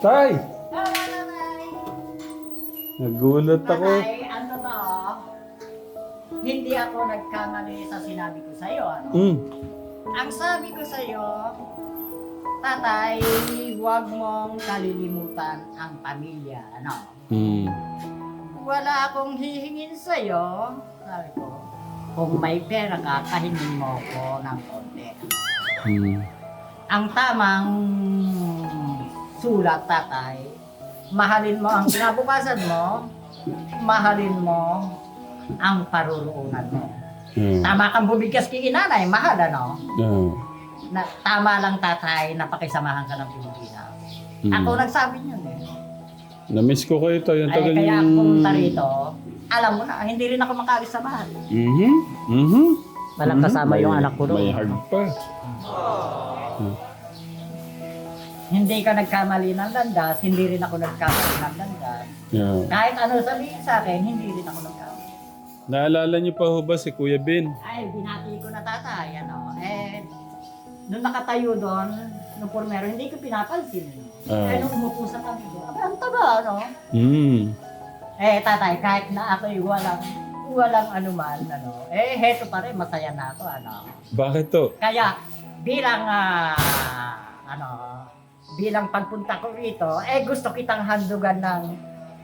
Tay! Nagulat ako. Nanay, ano to? Hindi ako nagkamali sa sinabi ko sa'yo. Ano? Mm. Ang sabi ko sa'yo, tatay, huwag mong kalilimutan ang pamilya. Ano? Mm. Wala akong hihingin sa'yo. Sabi ko, kung may pera ka, kahingin mo ko ng konti. Mm. Ang tamang sulat, tatay, mahalin mo ang kinabukasan mo, mahalin mo ang paruroonan mo. Mm. Tama kang bumigkas kay inanay, mahal ano? Ah. Na, tama lang tatay na pakisamahan ka ng Pilipinas. Mm. Ako nagsabi niyan eh. Na-miss ko kayo tayo. Ay, tagal kaya yung... pumunta rito, alam mo na, hindi rin ako makaalis sa bahay. Mhm. Mhm. Walang kasama yung May- anak ko May doon. hug pa. Hindi ka nagkamali ng landas, hindi rin ako nagkamali ng landas. Yeah. Kahit ano sabihin sa akin, hindi rin ako nagkamali. Naalala niyo pa ho ba si Kuya Ben? Ay, binati ko na tatay, ano. Eh, nung nakatayo doon, nung pormero, hindi ko pinapansin. Ah. Eh, nung umupo sa tabi ko, abay, ang taba, ano. Mm. Eh, tatay, kahit na ako'y walang, walang anuman, ano. Eh, heto pa rin, masaya na ako, ano. Bakit to? Kaya, bilang, ah, ano, bilang pagpunta ko rito, eh, gusto kitang handugan ng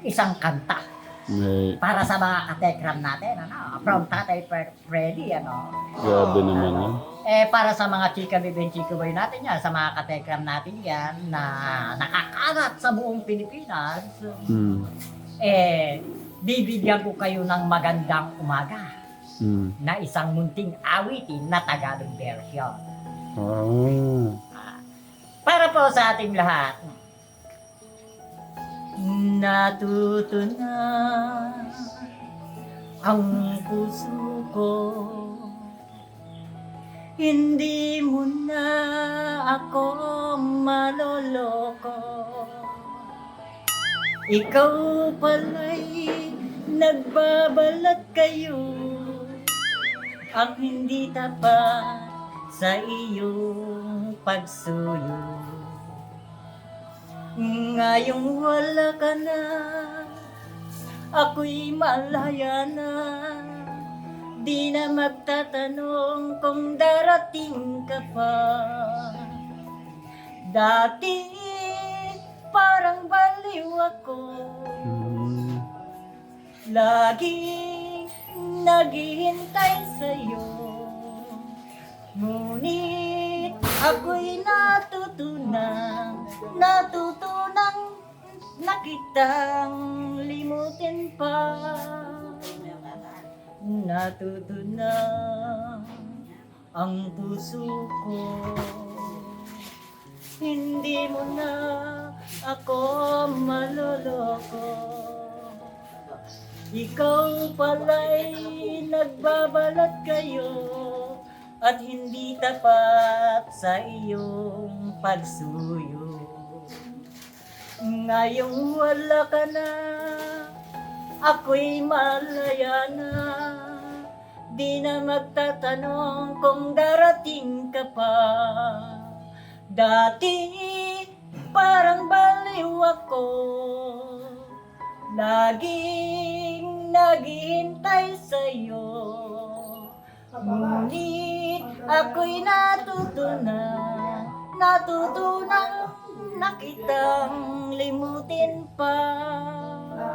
isang kanta May... para sa mga katekram natin, ano. From Tatay Fre- Freddy, ano. Grabe naman ha. Eh, para sa mga chika bibin chika boy natin yan, sa mga katekram natin yan, na nakakarat sa buong Pilipinas, Mm. eh, bibigyan ko kayo ng magandang umaga Mm. na isang munting awitin na Tagalog version. Ah. Para po sa ating lahat. Natuto na ang puso ko. Hindi mo na ako maloloko. Ikaw pala'y nagbabalat kayo. Ang hindi tapat sa iyong pagsuyo. Ngayong wala ka na Ako'y malaya na. Di na magtatanong kung darating ka pa. Dati parang baliw ako. Mm. Laging naghihintay sa'yo Ngunit ako'y natutunan Natutunang nakitang limutin pa. Natutunan ang puso ko. Hindi mo na ako maloloko. Ikaw pala'y nagbabalat kayo at hindi tapat sa iyong pagsuyo. Ngayong wala ka na, ako'y malaya na. Di na magtatanong kung darating ka pa. Dati parang baliw ako. Laging naghihintay sa'yo Ngunit ako'y natutunan Natutunan na kitang limutin pa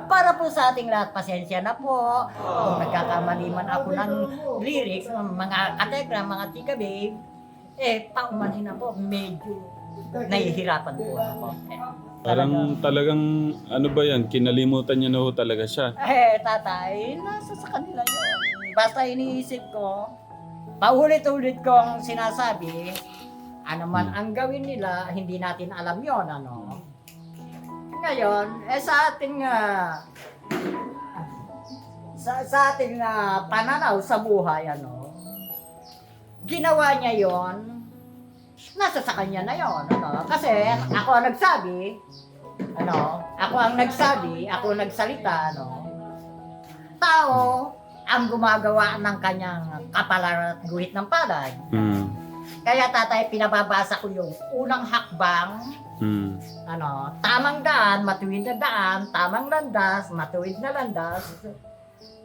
Para po sa ating lahat, pasensya na po Kung nagkakamali man ako ng lyrics Mga katekra, mga tika babe Eh, paumanhin na po, medyo nahihirapan po ako eh, Parang talagang, ano ba yan, kinalimutan niya na ho talaga siya. Eh, tatay, nasa sa kanila yun. Basta iniisip ko, paulit-ulit kong sinasabi, ano man ang gawin nila, hindi natin alam yon ano. Ngayon, eh sa ating ah, sa, sa ating ah, pananaw sa buhay, ano, ginawa niya yon nasa sa kanya na yon ano. Kasi ako ang nagsabi, ano, ako ang nagsabi, ako ang nagsalita, ano, tao ang gumagawa ng kanyang kapalaran at guhit ng palad. Mm. Kaya tatay, pinababasa ko yung unang hakbang Hmm. Ano, tamang daan, matuwid na daan, tamang landas, matuwid na landas.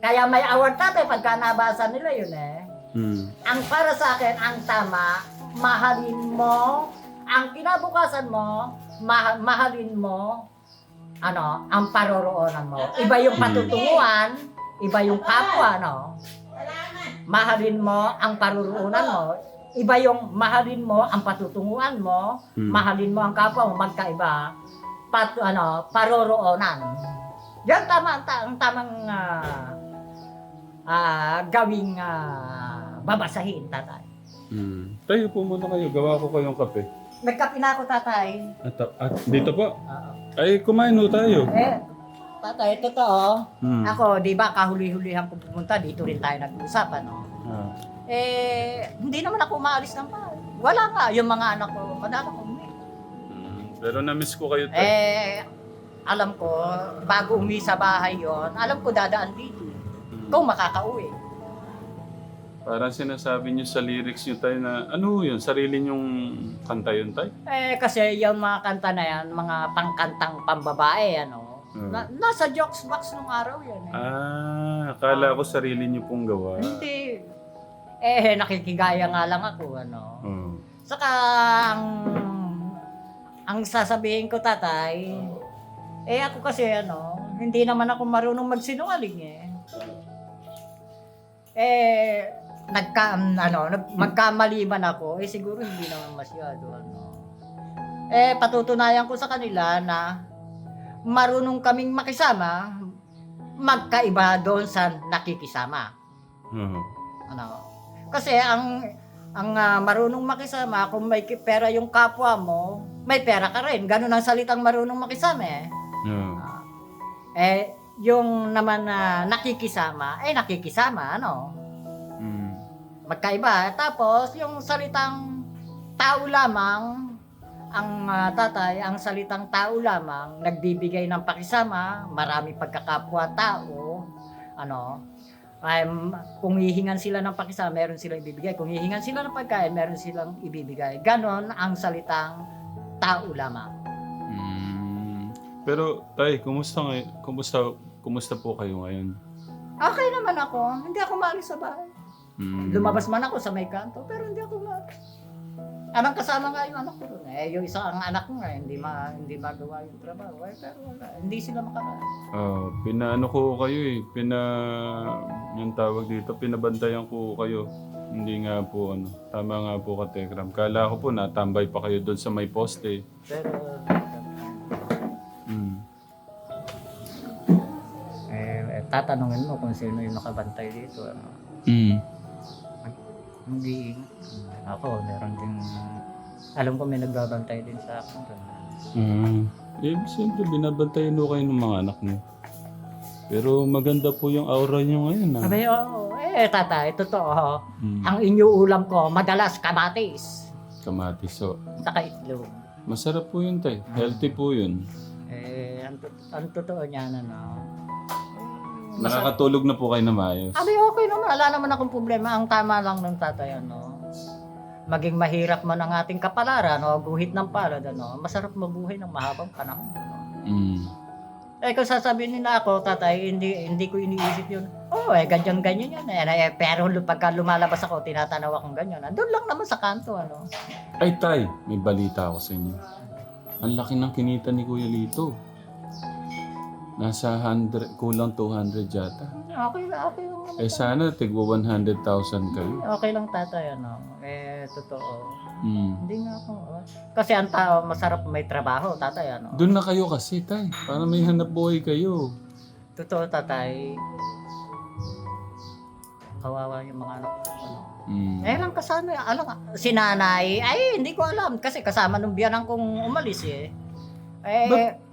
Kaya may award tatay pagka nabasa nila yun eh. Hmm. Ang para sa akin, ang tama, mahalin mo, ang kinabukasan mo, ma- mahalin mo, ano, ang paroroonan mo. Iba yung patutunguhan, iba yung kapwa, no? Mahalin mo ang paroroonan mo, iba yung mahalin mo ang patutunguhan mo, Hmm. mahalin mo ang kapwa mo, magkaiba, pat, ano, paroroonan. Yan tama, ta- ang tamang ah, ah, gawing ah, babasahin, tatay. Hmm. Tayo po muna kayo. Gawa ko kayong kape. Nagkape na ako, tatay. At, at dito po. Oo. Ay, kumain ho tayo. Eh, tatay, totoo. Hmm. Ako, di ba, kahuli-hulihan ko pupunta, dito rin tayo nag-usap, ano. Ah. Eh, hindi naman ako umaalis ng bahay. Wala nga, yung mga anak ko, madala ko uwi. Hmm. Pero na-miss ko kayo tayo. Eh, alam ko, bago umi sa bahay yon, alam ko dadaan dito. Hmm. Kung makakauwi. Parang sinasabi niyo sa lyrics niyo tayo na ano yun, sarili niyong kanta yun tayo? Eh, kasi yung mga kanta na yan, mga pangkantang pambabae, ano. Hmm. Na, nasa jokes box nung araw yan. Eh. Ah, akala ko sarili niyo pong gawa. Hindi. Eh, nakikigaya nga lang ako, ano. Oh. Saka, ang, ang sasabihin ko, tatay, eh ako kasi, ano, hindi naman ako marunong magsinungaling, eh. Eh, nagka, ano, magkamali man ako, eh siguro hindi naman masyado, ano. Eh, patutunayan ko sa kanila na marunong kaming makisama, magkaiba doon sa nakikisama. Oh. Ano? Kasi ang ang ah, marunong makisama, kung may pera yung kapwa mo, may pera ka rin. Ganun ang salitang marunong makisama eh. Oh. Ah. eh, yung naman na nakikisama, eh nakikisama, ano? Hmm. Magkaiba. Tapos, yung salitang tao lamang, ang ah, tatay, ang salitang tao lamang, nagbibigay ng pakisama, marami pagkakapwa-tao, ano, um, kung hihingan sila ng pakisama, meron silang ibibigay. Kung hihingan sila ng pagkain, meron silang ibibigay. Ganon ang salitang tao lamang. Hmm. Pero tay, kumusta ngayon? Kumusta kumusta po kayo ngayon? Okay naman ako. Hindi ako maalis sa bahay. Hmm. Lumabas man ako sa may kanto, pero hindi ako maalis. Anong kasama nga yung anak ko doon? Eh, yung isa ang anak ko nga, hindi ma hindi magawa yung trabaho. Eh, pero wala, hindi sila makakain. Ah, pinaano ko kayo eh. Pina yung tawag dito, pinabantayan ko kayo. Hindi nga po ano. Tama nga po ka Tekram. Kala ko po natambay pa kayo doon sa may poste. Pero, Hmm. eh, eh, tatanungin mo kung sino yung nakabantay dito. Ano? Hmm. Hindi. Ako, meron din, alam ko may nagbabantay din sa akin doon. Hmm. Eh, siyempre binabantayan mo kayo ng mga anak niyo. Pero maganda po yung aura niyo ngayon ah. Sabi, oo, eh, tatay, totoo. Hmm. Ang inyuulam ko, madalas kamatis. Kamatis. So, Saka itlog. masarap po yun tay. Healthy po yun. Eh, ang, to- ang totoo niyan, ano, eh, Nakakatulog na po kayo na maayos. Abi, okay naman. Wala naman akong problema. Ang tama lang ng tatay, ano, maging mahirap man ang ating kapalaran, no, guhit ng palad, ano, masarap mabuhay ng mahabang panahon. Ano. Hmm. Eh, kung sasabihin nila ako, tatay, hindi hindi ko iniisip yun. Oo, oh, eh, ganyan-ganyan yun. Eh, eh, pero pagka lumalabas ako, tinatanaw akong ganyan. Doon lang naman sa kanto, ano. Ay, Tay, may balita ako sa inyo. Ang laki ng kinita ni Kuya Lito. Nasa 100, kulang 200 yata. Okay, okay lang naman. Eh sana tigwa 100,000 kayo. Okay lang, tatay, ano. Eh, totoo. Hmm. Hindi nga ako. oh. Kasi ang tao, masarap may trabaho, tatay, ano. Doon na kayo kasi, Tay. Para may hanap buhay kayo. Totoo, tatay. Kawawa yung mga anak ko. Ano. Hmm. Eh lang kasama, alam, si nanay, ay hindi ko alam kasi kasama nung biyanan kong umalis eh. Eh, Ba't-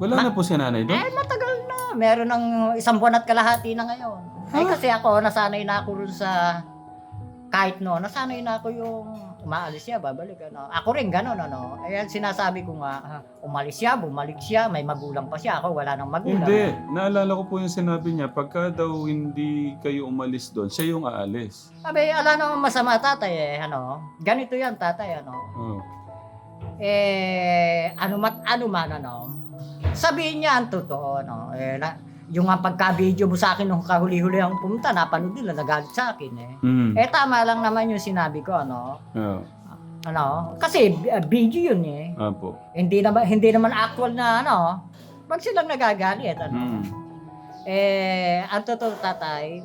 Wala na po si nanay doon? eh matagal na. Meron ng isang buwan at kalahati na ngayon. Eh kasi ako, nasanay na ako rin sa, kahit no, nasanay na ako yung umaalis siya, babalik. Ano. Ako rin gano'n, ano. Eh, sinasabi ko nga, ah, umalis siya, bumalik siya, may magulang pa siya. Ako, wala nang magulang. Hindi. Naalala ko po yung sinabi niya, pagka daw hindi kayo umalis doon, siya yung aalis. Sabi, ala naman masama tatay eh, ano. Ganito yan tatay, ano. Oh. eh, ano mat, ano man, ano, sabihin niya ang totoo, no? Eh, na, yung ang pagka-video mo sa akin nung kahuli-huli ang pumunta, napanood nila, nagalit sa akin, eh. Mm. Eh, tama lang naman yung sinabi ko, ano? Yeah. Ano? Kasi, uh, video yun, eh. Apo. Hindi naman, hindi naman actual na, ano, wag silang nagagalit, ano? Mm. Eh, ang totoo, tatay,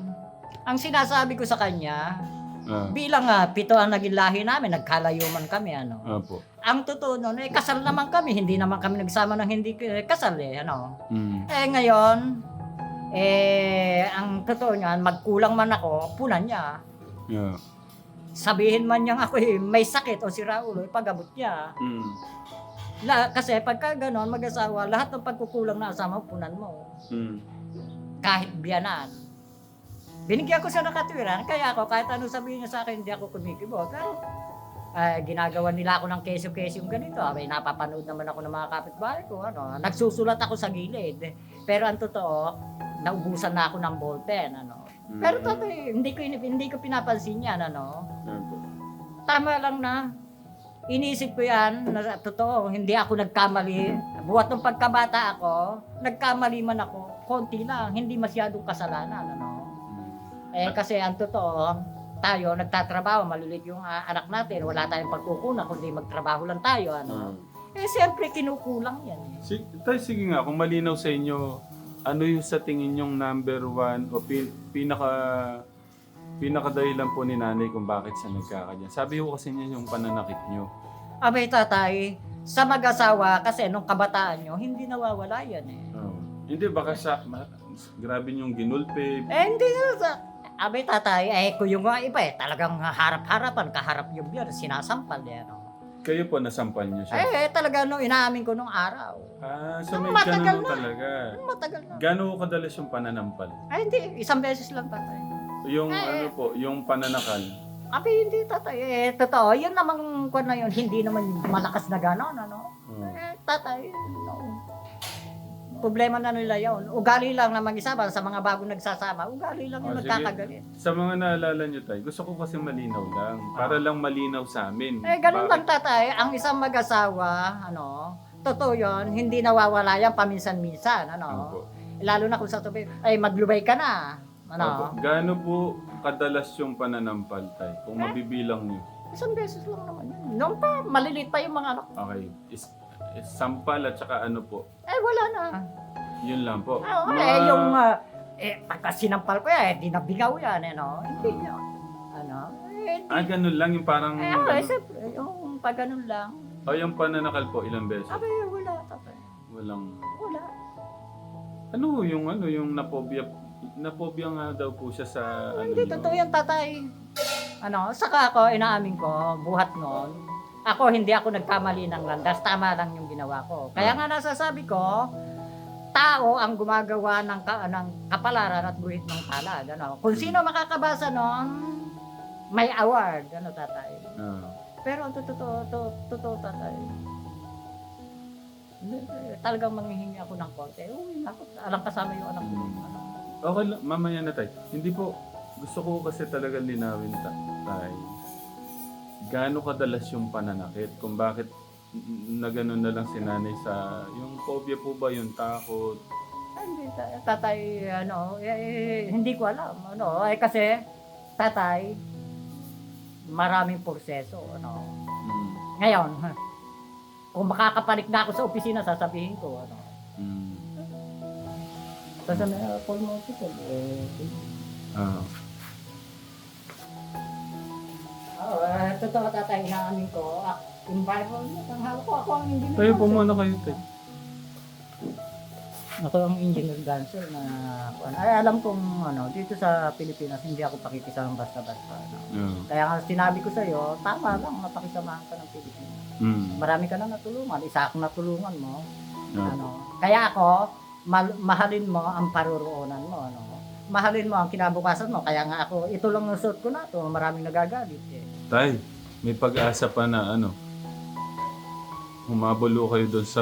ang sinasabi ko sa kanya, Ah. bilang ah, pito ang naging lahi namin, nagkalayo man kami, ano. Apo. Ang totoo nun, eh, kasal naman kami, hindi naman kami nagsama ng hindi eh, kasal, eh, ano. Mm. Eh, ngayon, eh, ang totoo niyan, magkulang man ako, punan niya. Yeah. Sabihin man niyang ako eh, may sakit o sira ulo, ipagabot niya. Mm. La, kasi pagka ganon, mag-asawa, lahat ng pagkukulang na asama, punan mo. Mm. Kahit biyanan. Binigyan ko siya ng katwiran, kaya ako, kahit ano sabihin niya sa akin, hindi ako kumikibo. Pero, ah, ginagawa nila ako ng keso-keso yung ganito. May napapanood naman ako ng mga kapitbahay ko. Ano, nagsusulat ako sa gilid. Pero ang totoo, naubusan na ako ng ballpen. Ano. Mm. Pero tatay, hindi ko, hindi ko pinapansin yan. Ano. Tama lang na. Inisip ko yan, na totoo, hindi ako nagkamali. Buhat ng pagkabata ako, nagkamali man ako, konti lang, hindi masyadong kasalanan. Ano? Eh kasi ang totoo, tayo nagtatrabaho, malulit yung ah, anak natin, wala tayong pagkukunan, kundi magtrabaho lang tayo. Ano? Mm. Eh siyempre kinukulang yan. eh. Si, tay, sige nga, kung malinaw sa inyo, ano yung sa tingin yung number one o pin, pinaka pinaka dahilan po ni nanay kung bakit siya nagkakadyan. Sabi ko kasi niya yung pananakit niyo. Abay tatay, sa mag-asawa, kasi nung kabataan nyo, hindi nawawala yan eh. Oh. Hindi, baka sa, ma, grabe yung ginulpe. Eh, hindi na sa... Abay, tatay, eh, kung yung mga iba eh, talagang harap-harapan, kaharap yung biyan, sinasampal eh, ano. Kayo po, nasampal niyo siya. Eh, eh, talaga nung inaamin ko nung araw. Ah, so may Matagal ganun na. talaga. Matagal na. Gano'n kadalas yung pananampal? Ay, hindi, isang beses lang, tatay. Yung Eh, ano po, yung pananakal. Abi, hindi, tatay. Eh, totoo, yun namang kwan na yun, hindi naman malakas na gano'n, ano. Oh. Eh, tatay, no. Problema na nila yun. Ugali lang naman isa ba sa mga bagong nagsasama. Ugali lang yung Oh, sige. nagkakagalit. Sa mga naalala niyo tayo, gusto ko kasi malinaw lang. Para lang malinaw sa amin. Eh, ganun Bakit? lang tatay. Ang isang mag-asawa, ano, totoo yun, hindi nawawala yan paminsan-minsan, Ano ano. Lalo na kung sa tubi, ay maglubay ka na. Opo. Ano, Gaano po kadalas yung pananampal tayo? Kung mabibilang niyo. isang beses lang naman yun. Noon pa, maliliit pa yung mga anak. Okay. Is, is sampal at saka ano po. Eh, wala na. Yun lang po. Ah, Mga- eh, yung, ah, eh, pagka sinampal ko yan, eh, di nabigaw yan, eh, no? Hindi niya. Ano? Eh, Ah, ganun lang yung parang... eh, ano, eh, siyempre, yung pag ganun lang. o yung pananakal po, ilang beses? Sabi, wala, tatay. Walang... Wala. Ano yung ano yung napobia napobia nga daw po siya sa ano Hindi, niyo? totoo yan, tatay. Ano, saka ako, inaamin ko, buhat noon, ako, hindi ako nagkamali ng landas, tama lang yung ginawa ko. Kaya nga nasasabi ko, tao ang gumagawa ng, ka, ng kapalaran at guhit ng palad. Ano. Kung sino makakabasa noon, may award, ano tatay. Ah. Pero ang totoo, to, totoo tatay. Talagang manghihingi ako ng konti. Uy, ako, alang kasama yung anak ko. Ano. Okay mamaya na tayo. Hindi po, gusto ko kasi talaga linawin ta tayo. Gaano kadalas yung pananakit? Kung bakit na gano'n na lang si nanay sa, yung phobia po ba, yung takot? Hindi, ta- tatay, ano, eh, eh, hindi ko alam. Ano, eh, kasi, tatay, maraming proseso, ano. Mm. Ngayon, kung makakapanik na ako sa opisina, sasabihin ko, ano. Mm. Sasabihin, uh, call mo hospital, eh. Ah. Oo, eh, totoo tatay, inaamin ko. Ah, yung Bible, ang hawak ko, ako ang engineer. Tayo po muna kayo, tayo. Ako ang engineer dancer na, ano, ay alam kong, ano, dito sa Pilipinas, hindi ako pakikisama basta-basta, ano. Yeah. Kaya nga sinabi ko sa'yo, tama lang, napakisamahan ka ng Pilipinas. Mm. Marami ka na natulungan, isa akong natulungan mo. Yeah. Ano, kaya ako, mal- mahalin mo ang paruroonan mo. Ano. Mahalin mo ang kinabukasan mo. Kaya nga ako, ito lang ang suot ko na to, maraming nagagalit. Eh. Tay, may pag-asa pa na ano, humabulo kayo doon sa,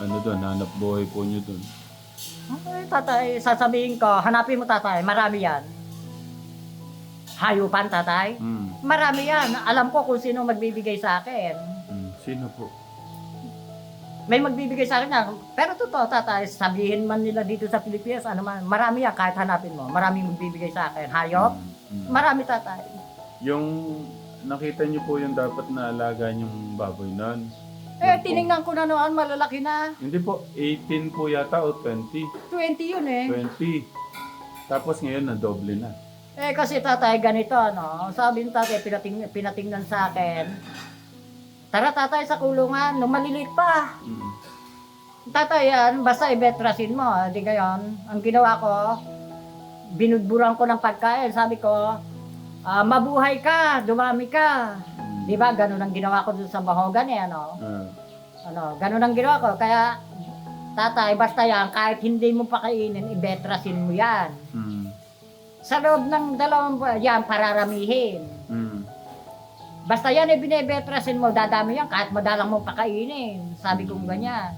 ano doon, hanap buhay po nyo doon. Ay, tatay, sasabihin ko, hanapin mo tatay, marami yan. Hayupan tatay, Mm. marami yan. Alam ko kung sino magbibigay sa akin. Mm. Sino po? May magbibigay sa akin na, pero totoo tatay, sabihin man nila dito sa Pilipinas, ano man, marami yan kahit hanapin mo. Maraming magbibigay sa akin. Hayop, Mm. marami tatay. Yung nakita niyo po yung dapat na alaga yung baboy nun. Eh, Yun po. tiningnan ko na noon, malalaki na. Hindi po, 18 po yata o 20. 20 yun eh. 20. Tapos ngayon na doble na. Eh, kasi tatay, ganito, ano, sabi ng tatay, pinating, pinatingnan sa akin, tara tatay sa kulungan, nung maliliit pa. Mm. Tatay yan, basta ibetrasin mo. Di ngayon, ang ginawa ko, binudburan ko ng pagkain. Sabi ko, ah, mabuhay ka, dumami ka. Mm. Di ba, ganun ang ginawa ko dun sa Bahogan eh, ano. Ah. Ano, ganun ang ginawa ko. Kaya, tatay, basta yan, kahit hindi mo pakainin, ibetrasin mo yan. Mm. Sa loob ng dalawang buwan, yan, pararamihin. Mm. Basta yan, eh, binebetrasin mo, dadami yan, kahit madalang mo pakainin. Sabi kong ganyan.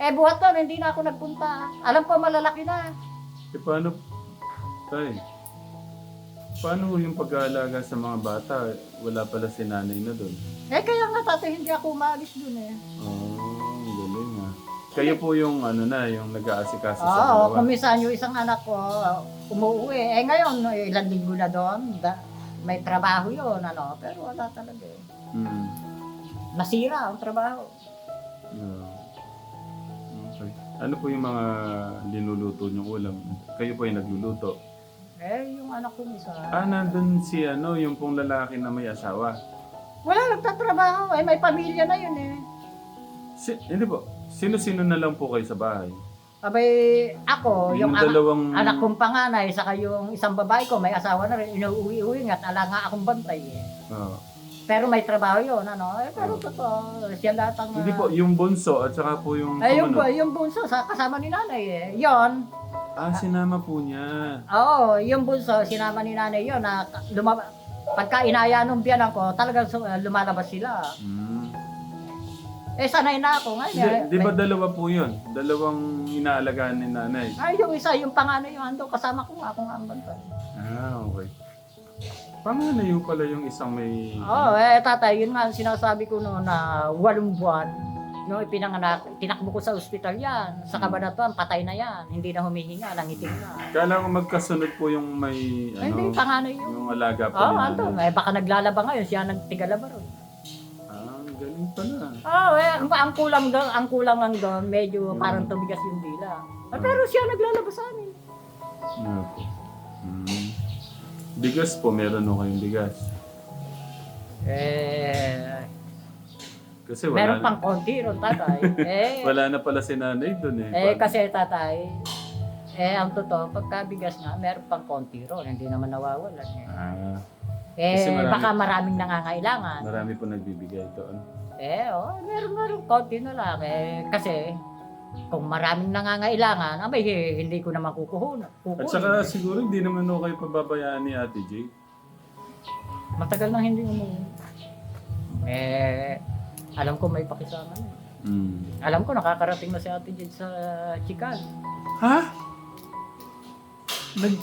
Eh, buhat doon, hindi na ako nagpunta. Alam ko, malalaki na. E paano, tay, paano yung pag-aalaga sa mga bata? Wala pala si nanay na doon. Eh, kaya nga tatay, hindi ako umalis doon eh. Oh, ang galing ah. Kayo po yung ano na, yung nag-aasikaso sa Oo, dalawa. kumisan yung isang anak ko, umuwi. Eh, ngayon, ilang linggo na doon, da- may trabaho yun, ano. Pero wala talaga eh. Mm. Nasira ang trabaho. Yeah. Okay. Ano po yung mga linuluto niyong ulam? Kayo po yung nagluluto. Eh, yung anak ko isa. Ah, nandun si ano, yung pong lalaki na may asawa. Wala, nagtatrabaho. Eh, may pamilya na yun eh. Si, hindi po. Sino-sino na lang po kayo sa bahay? Abay, ako, yung, anak, dalawang... anak kong panganay, saka yung isang babae ko, may asawa na rin, inuuwi-uwi nga, at ala nga akong bantay eh. Oo. Pero may trabaho yun, ano? Eh, pero totoo, siya lahat ang... Hindi po, yung bunso at saka po yung... Ay, yung, ano, yung bunso, sa, kasama ni nanay eh. Yon, Ah, sinama po niya. oo, yung bunso, sinama ni nanay yon na lumab... Pagka inaya nung biyanan ko, talagang su- lumalabas sila. Mm. Eh, sanay na ako ngayon. Hindi, eh. di ba dalawa po yun? Dalawang inaalagaan ni nanay. Ay, yung isa, yung panganay yung ando, kasama ko nga, ako nga ang bantay. Ah, okay. Yung pala yung isang may... Oo, eh tatay, yun nga ang sinasabi ko noon na walong buwan. No, ipinanganak, tinakbo ko sa ospital yan. Sa kabanatuan, patay na yan. Hindi na humihinga, nangitim na. Kala ko magkasunod po yung may... Ay, hindi, Ano, panganay yun. yung alaga po Oo, ando. nanay. Eh, baka naglalaba ngayon, siya nagtigalaba ron. Ah, ang galing pala. Oo, eh, ang, ang kulang doon, ang kulang lang doon, medyo Hmm. parang tumigas yung dila. Eh, pero siya naglalaba sa amin. Ano po? Mm. Bigas po, meron o kayong bigas. Eh, Kasi wala, meron pang konti ron, tatay. eh, wala na pala si nanay doon eh. Eh, kasi tatay, eh, ang totoo, pagkabigas nga, meron pang konti ron, hindi naman nawawalan. Eh, Ah, eh Kasi marami- baka maraming nangangailangan. marami po nagbibigay doon. Eh, oh, meron meron konti na lang. Eh, kasi, kung maraming nangangailangan, abay, eh, hindi ko naman kukuhun. kukunin. At saka siguro hindi naman o kayo pababayaan ni Ate J. Matagal nang hindi umuwi. Eh, alam ko may pakisama na. Mm. Alam ko nakakarating na si Ate Jade sa Chicago. Ha? Nag...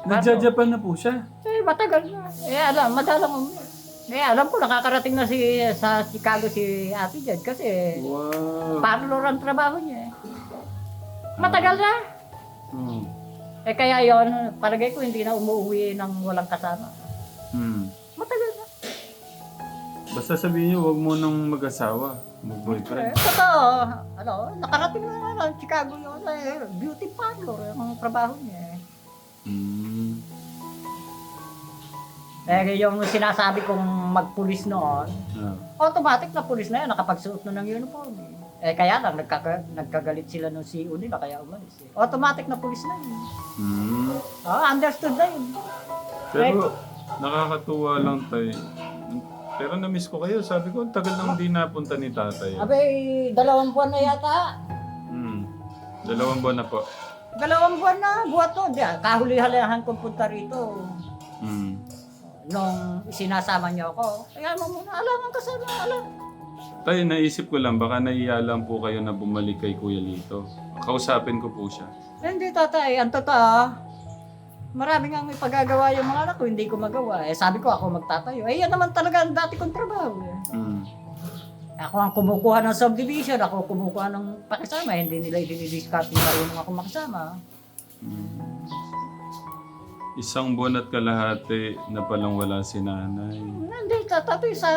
Nagja-Japan na po siya. Eh, matagal na. Eh, alam, madalang. Eh, alam ko nakakarating na si sa Chicago si Ate Jade kasi Wow. parlor ang trabaho niya eh. Matagal na. Hmm. Eh kaya yon palagay ko hindi na umuwi ng walang kasama. Hmm. Basta sabihin niyo, huwag mo nang mag-asawa. Eh, Mag-boyfriend. totoo, ano, nakarating na nga ng Chicago yun, eh, beauty parlor, ang trabaho niya. eh. Hmm. Eh, yung sinasabi kong magpulis noon, Ah. automatic na pulis na yun, nakapagsuot na ng uniform. Eh, eh kaya lang, nagkaka, nagkagalit sila nung CEO nila, kaya umalis. Eh. Automatic na pulis na yun. Hmm. Oh, understood na yun. Pero nakakatuwa lang tayo. Pero na-miss ko kayo. Sabi ko, ang tagal nang di napunta ni tatay. Abay, dalawang buwan na yata. Hmm. Dalawang buwan na po. Dalawang buwan na, buhat to. Di, kahuli-halihan kong punta rito. Hmm. Nung sinasama niyo ako, kaya mo muna, alam ang kasama, alam. Tay, naisip ko lang, baka naiya lang po kayo na bumalik kay Kuya Lito. Kausapin ko po siya. Hindi tatay, ang totoo, Marami nga ipagagawa yung mga anak ko, hindi ko magawa. Eh sabi ko ako magtatayo. Eh yan naman talaga ang dati kong trabaho. Mm. Ako ang kumukuha ng subdivision, ako kumukuha ng pakisama. Hindi nila idinidiscard yung marunong ako makisama. Isang buwan at kalahati na palang wala si nanay. Hindi, tatoy sa,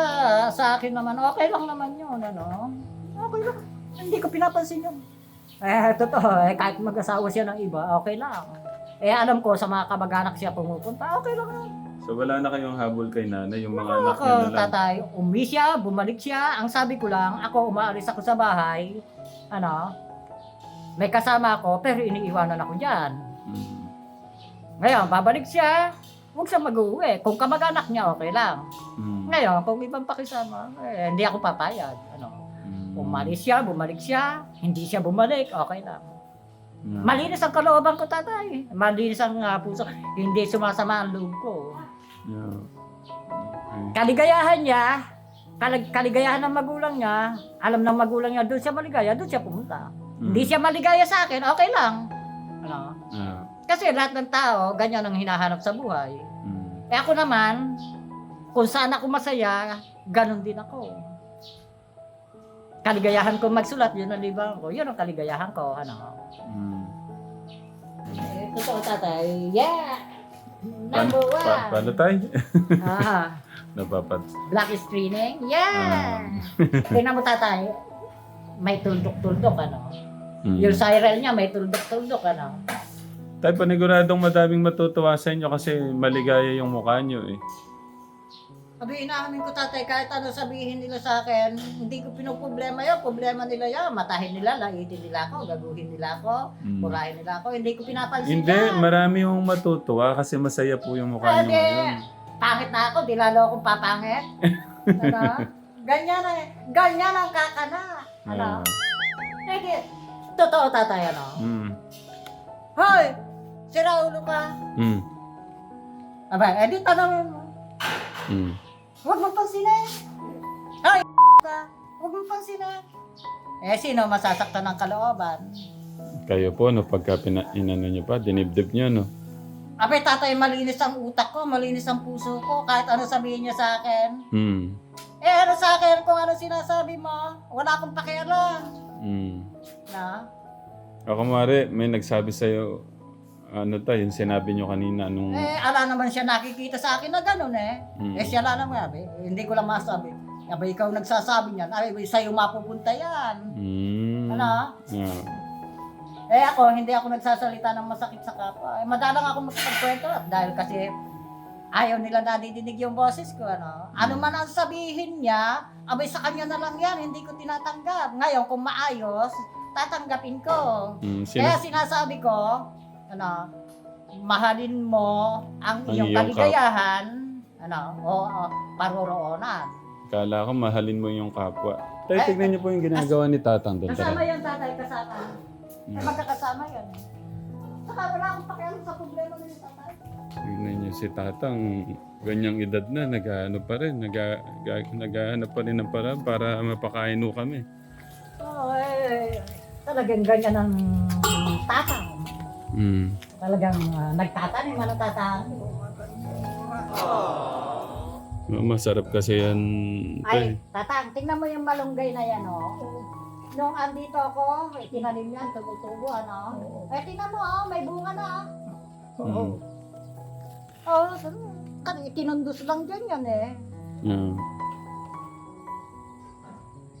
sa akin naman. Okay lang naman yun, ano. Okay lang. Hindi ko pinapansin yun. Eh, totoo, eh, kahit mag-asawa siya ng iba, okay lang. Eh, alam ko sa mga kamag-anak siya pumupunta, okay lang yun. So wala na kayong habol kay nanay, yung mga anak Ako, niyo na lang. tatay, umi siya, bumalik siya. Ang sabi ko lang, ako umaalis ako sa bahay, ano, may kasama ako, pero iniiwanan ako dyan. Mm. Ngayon, babalik siya, huwag siya mag-uwi. Kung kamag-anak niya, okay lang. Mm. Ngayon, kung ibang pakisama, eh, hindi ako papayag. Ano, Mm. umalis siya, bumalik siya, hindi siya bumalik, okay lang. Yeah. Malinis ang kalooban ko, tatay. Malinis ang ah, puso. Hindi sumasama ang loob ko. Yeah. Okay. Kaligayahan niya, kalig- kaligayahan ng magulang niya, alam ng magulang niya, doon siya maligaya, doon siya pumunta. Mm. Hindi siya maligaya sa akin, okay lang. Ano? Yeah. Kasi lahat ng tao, ganyan ang hinahanap sa buhay. Mm. Eh ako naman, kung saan ako masaya, ganun din ako. Kaligayahan ko magsulat, yun ang libang ko. Yun ang kaligayahan ko, ano. Mm. Eh, totoo tatay, yeah! Number pa, one! paano tayo? ah, Napapat. black screening, yeah! Tingnan mo tatay, may tuldok-tuldok, ano. Mm. Yung siren niya, may tuldok-tuldok, ano. Tay, paniguradong madaming matutuwa sa inyo kasi maligaya yung mukha nyo eh. Sabi, inaamin ko tatay, kahit ano sabihin nila sa akin, hindi ko pinoproblema yun. Problema nila yan. Matahin nila, laitin nila ako, gaguhin nila ako, Mm. murahin nila ako. Hindi ko pinapansin Hindi, yan. marami yung matutuwa kasi masaya po yung mukha Hindi. ngayon. Pangit na ako, di lalo akong papangit. ano? Ganyan na, ganyan ang kakana. Ano? Ah. Hindi. Totoo tatay, ano? Mm. Hoy! Sira ulo ka. Mm. Aba, edi tanongin mo. Mm. Huwag mong pansinin. Hoy! ka. Huwag mong pansinin. Eh, sino masasaktan ng kalooban? Kayo po, no, pagka pina, inano nyo pa, dinibdib nyo, no? Abay, tatay, malinis ang utak ko, malinis ang puso ko, kahit ano sabihin niya sa akin. Mm. Eh, ano sa akin kung ano sinasabi mo? Wala akong pakialam. Mm. Na? Ako, Mare, may nagsabi sa'yo, ano tayo, yung sinabi nyo kanina, nung... Eh, ala naman siya nakikita sa akin na gano'n eh. Mm. Eh, siya lang naman, abay. Hindi ko lang masabi. Abay, ikaw nagsasabi niyan. Ay, sa'yo mapupunta yan. Mm. Ano? Yeah. Eh ako, hindi ako nagsasalita ng masakit sa kapwa. Eh, madalang ako magpagkwento dahil kasi ayaw nila nadidinig yung boses ko. Ano, ano man ang sabihin niya, abay sa kanya na lang yan, hindi ko tinatanggap. Ngayon, kung maayos, tatanggapin ko. Mm. Sino, Kaya sinasabi ko, ano, mahalin mo ang iyong iyong kap- kaligayahan, ano, o, o paroroonan. Kala ko mahalin mo yung kapwa. Tay, Ay, tignan niyo po yung ginagawa ni Tatang doon. Kasama Tara. yan, tatay, kasama. Eh, magkakasama yan. Saka wala akong pakialam sa problema ng tatay. Tignan niyo si Tatang, ganyang edad na, nag-ano pa rin, nag naghahanap pa rin ng paraan para mapakain kami. Oo, eh, talagang ganyan ang tatang. Mm. Talagang uh, nagtatanim, ano tatang? Masarap kasi yan, Ay, tatang, tingnan mo yung malunggay na yan, oh. Nung andito ako, eh, tinanim yan, tumutubo, ano? Eh, tingnan mo, oh, may bunga na, oh. Mm. Oh, kan tinundos lang dyan yan, eh. Yeah.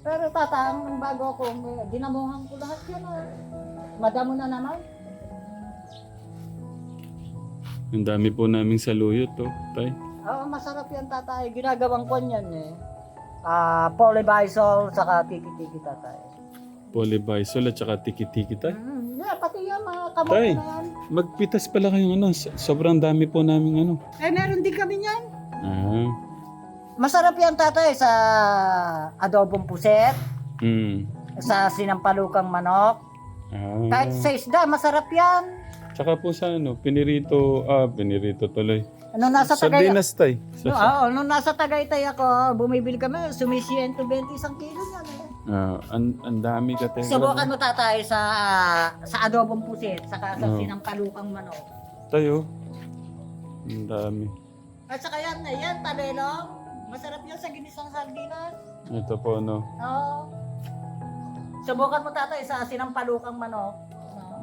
Pero tatang, bago ako, eh, dinamuhan ko lahat yan, oh. Madamo na naman. Ang dami po naming saluyot, to, tay. Oo, masarap yan tatay. Ginagawang kwan yan eh. Ah, polybisol, saka tiki-tiki tatay. Polybisol at saka tiki-tiki, tay. Mm, yeah, pati yan, mga kamot Tay. na yan. Magpitas pala kayong ano, so- sobrang dami po naming ano. Eh, meron din kami yan. Ah. Masarap yan tatay sa adobong puset, Mm. sa sinampalukang manok. Ah. Kahit sa isda, masarap yan. Tsaka po sa ano, pinirito, ah, pinirito tuloy. Ano nasa Tagaytay? Sardinas, tay. No, Sa, oo, nung nasa Tagaytay ako, bumibili kami, sumisiyen to 20 isang kilo eh. ah, ang, ang dami ka, tay. Subukan mo tatay sa sa adobong puset, saka sa Oo. sinampalukang manok. Tayo. Ang dami. At saka yan, yan, talelong. Masarap yan sa ginisang sardinas. Ito po, no. Oo. Subukan mo tatay sa sinampalukang manok.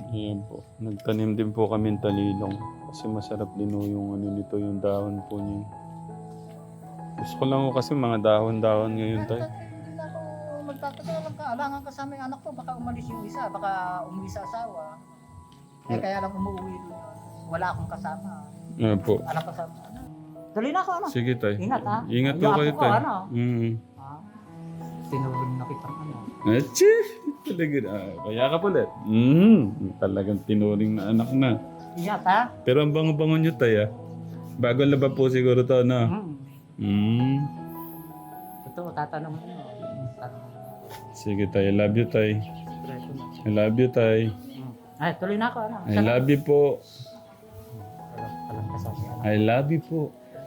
Ayan po. Nagtanim din po kami ng talilong. Kasi masarap din po yung ano nito, yung dahon po niya. Gusto ko lang po kasi mga dahon-dahon ngayon tayo. Ako magtataka lang ka. Kasama yung anak ko. Baka umalis yung isa. Baka umuwi sa asawa. Eh kaya lang umuwi doon. Wala akong kasama. Ayan po. Anak kasama. Ano? Tuloy na ako ano. Sige tayo. Ingat, ha? Ingat po kayo tayo. ano? Mm. Ah, Tinulong na kitang ano. Achi! Talaga na. Kaya ka ulit. Mm. Talagang tinuring na anak na. Ingat ha. Pero ang bango-bango nyo tayo. Bago laba po siguro to, no? Hmm. Mm. Ito, tatanong mo. Sige tayo. I love you tayo. I love you tayo. Ay, tuloy na ako ano. I love you po. Alam, alam ka sa akin. I love you po.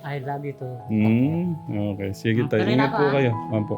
I love you too. Mm. Okay. Sige tayo. Tuloy na Ingat ako, po ah. kayo. Opo.